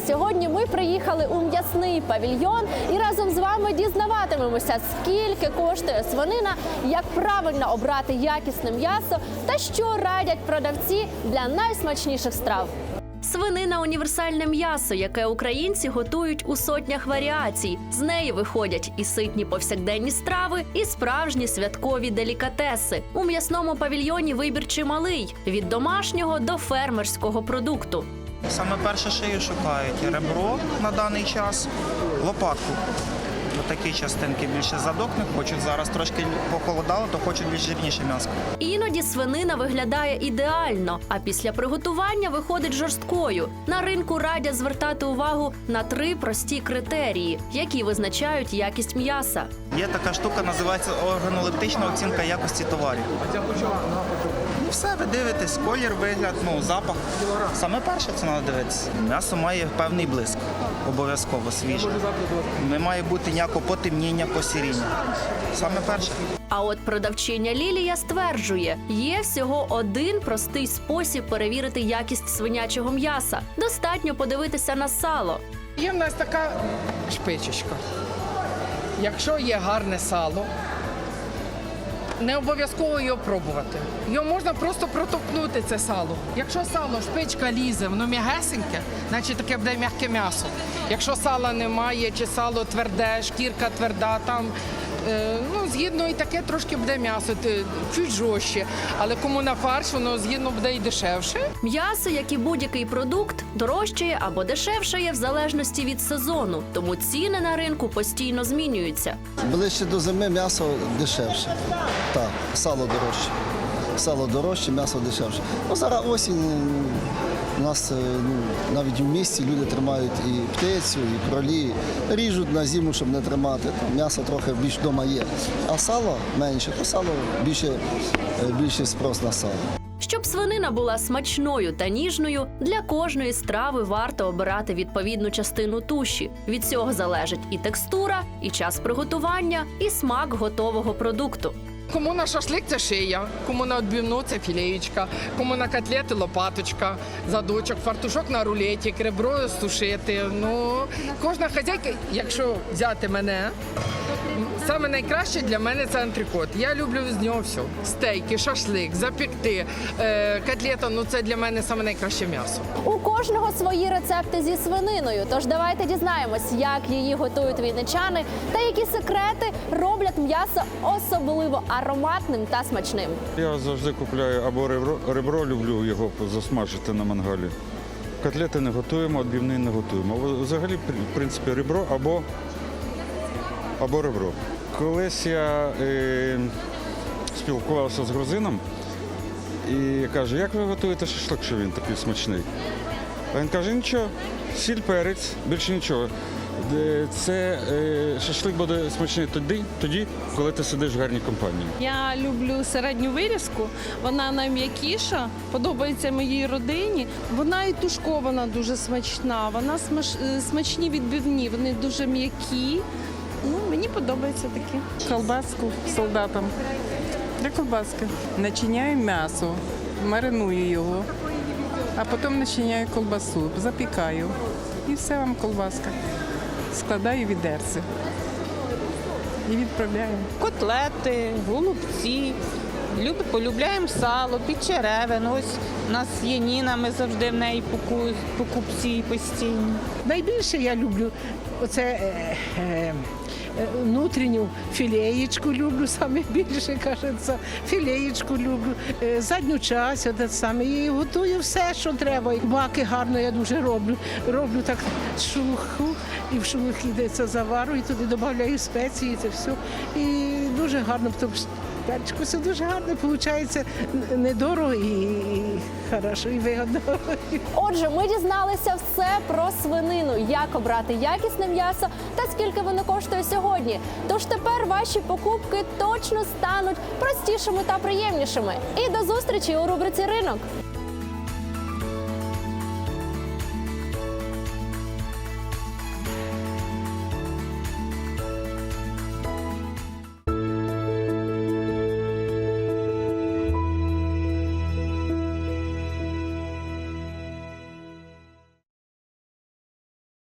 Сьогодні ми приїхали у м'ясний павільйон і разом з вами дізнаватимемося, скільки коштує свинина, як правильно обрати якісне м'ясо та що радять продавці для найсмачніших страв. Свинина універсальне м'ясо, яке українці готують у сотнях варіацій. З неї виходять і ситні повсякденні страви, і справжні святкові делікатеси. У м'ясному павільйоні вибір чималий від домашнього до фермерського продукту. Саме перше шию шукають ребро на даний час, лопатку. Такі частинки більше задок не хочуть. Зараз трошки похолодало, то хочуть більш жирніше м'ясо. Іноді свинина виглядає ідеально, а після приготування виходить жорсткою. На ринку радять звертати увагу на три прості критерії, які визначають якість м'яса. Є така штука, називається органолептична оцінка якості товарів. І все, ви дивитесь, колір, вигляд, ну, запах. Саме перше це треба дивитися. М'ясо має певний блиск, обов'язково свіже. Не має бути ніякого потемніння, посіріння. Саме перше. А от продавчиня Лілія стверджує, є всього один простий спосіб перевірити якість свинячого м'яса. Достатньо подивитися на сало. Є в нас така шпичечка. Якщо є гарне сало, не обов'язково його пробувати. Його можна просто протопнути це сало. Якщо сало, шпичка лізе, воно м'ягесеньке, значить таке буде м'яке м'ясо. Якщо сала немає, чи сало тверде, шкірка тверда, там ну, згідно і таке трошки буде м'ясо, чуть жорстче. Але кому на фарш, воно згідно буде і дешевше. М'ясо, як і будь-який продукт, дорожчає або дешевшає в залежності від сезону, тому ціни на ринку постійно змінюються. Ближче до зими м'ясо дешевше. Так, сало дорожче. Сало дорожче, м'ясо дешевше. Ну, зараз осінь. У нас е, ну, навіть в місті люди тримають і птицю, і кролі. Ріжуть на зиму, щоб не тримати. М'ясо трохи більш вдома є. А сало менше, то сало більше, е, більше спрос на сало. Щоб свинина була смачною та ніжною, для кожної страви варто обирати відповідну частину туші. Від цього залежить і текстура, і час приготування, і смак готового продукту. Кому на шашлик це шия, кому на відбивну це філеєчка, кому на котлети лопаточка, задочок, фартушок на рулеті, ребро сушити. Ну, кожна хазяйка, якщо взяти мене, саме найкраще для мене це антрикот. Я люблю з нього все. Стейки, шашлик, запікти, е, котлета, ну це для мене саме найкраще м'ясо. У кожного свої рецепти зі свининою. Тож давайте дізнаємось, як її готують вінничани та які секрети роблять м'ясо особливо ароматним та смачним. Я завжди купляю або ребро, ребро люблю його засмажити на мангалі. Котлети не готуємо, відбивні не готуємо. Взагалі, в принципі, ребро або, або ребро. Колись я е, спілкувався з грузином і каже, як ви готуєте шашлик, що він такий смачний? А він каже, нічого, сіль, перець, більше нічого. Е, Це е, шашлик буде смачний тоді, тоді, коли ти сидиш в гарній компанії. Я люблю середню вирізку, вона найм'якіша, подобається моїй родині. Вона і тушкована дуже смачна, вона смаш- е, смачні відбивні, вони дуже м'які. Ну, мені подобається такі. Колбаску солдатам. Для колбаски. Начиняю м'ясо, мариную його, а потім начиняю колбасу, запікаю. І все вам колбаска. Складаю в відерце. І відправляю. котлети, голубці. Люб, полюбляємо сало, підчеревин. Ось у нас є Ніна, ми завжди в неї покупці постійні. Найбільше я люблю оце е, е, е, внутрішню філеєчку люблю, саме більше кажеться. Філеєчку люблю, е, задню часть, те саме. І готую все, що треба. Баки гарно я дуже роблю. Роблю так шелуху, і в шелухі йдеться завару, і туди додаю спеції, це все. І дуже гарно, перчику все дуже гарно, виходить недорого і, хорошо, і вигодно. Отже, ми дізналися все про свинину, як обрати якісне м'ясо та скільки воно коштує сьогодні. Тож тепер ваші покупки точно стануть простішими та приємнішими. І до зустрічі у рубриці ринок.